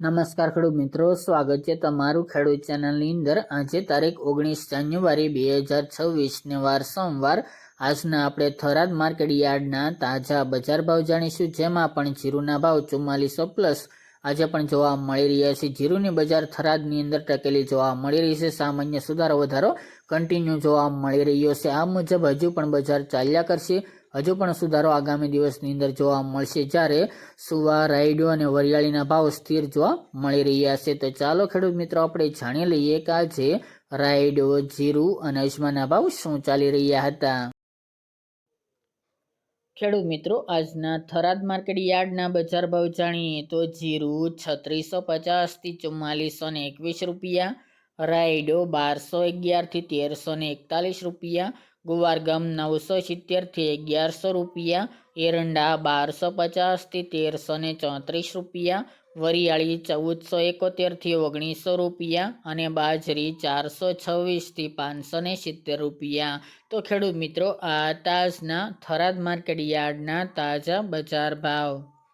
નમસ્કાર ખેડૂત મિત્રો, સ્વાગત છે તમારું ખેડૂત ચેનલની અંદર. આજે તારીખ ઓગણીસ જાન્યુઆરી બે હજાર છવ્વીસને વાર સોમવાર. આજના આપણે થરાદ માર્કેટ યાર્ડના તાજા બજાર ભાવ જાણીશું, જેમાં પણ જીરુના ભાવ ચુમ્માલીસો પ્લસ આજે પણ જોવા મળી રહ્યા છે. જીરુની બજાર થરાદની અંદર ટકેલી જોવા મળી રહી છે. સામાન્ય સુધારો વધારો કન્ટિન્યુ જોવા મળી રહ્યો છે. આ મુજબ હજુ પણ બજાર ચાલ્યા કરશે. હજુ પણ સુધારો આગામી દિવસની અંદર જોવા મળશે. જ્યારે સુવા, રાયડો અને વરિયાળીના ભાવ સ્થિર જોવા મળી રહ્યા છે. તો ચાલો ખેડૂત મિત્રો, આપણે જાણી લઈએ કે આજે રાયડો, જીરું અને અજમાના ભાવ શું ચાલી રહ્યા હતા. ખેડૂત મિત્રો, આજના થરાદ માર્કેટ યાર્ડના બજાર ભાવ જાણીએ તો જીરું છત્રીસો પચાસથી ચુમ્માલીસો ને એકવીસ રૂપિયા, રાયડો બારસો અગિયારથી તેરસો ને એકતાલીસ રૂપિયા ગુવારગમ નવસો સિત્તેરથી અગિયારસો રૂપિયા, એરંડા બારસો પચાસથી તેરસો ને ચોત્રીસ રૂપિયા, વરિયાળી ચૌદસો એકોતેરથી ઓગણીસો રૂપિયા અને બાજરી ચારસો છવ્વીસથી પાંચસો ને સિત્તેર રૂપિયા. તો ખેડૂત મિત્રો, આ તાજના થરાદ માર્કેટ યાર્ડના તાજા બજાર ભાવ.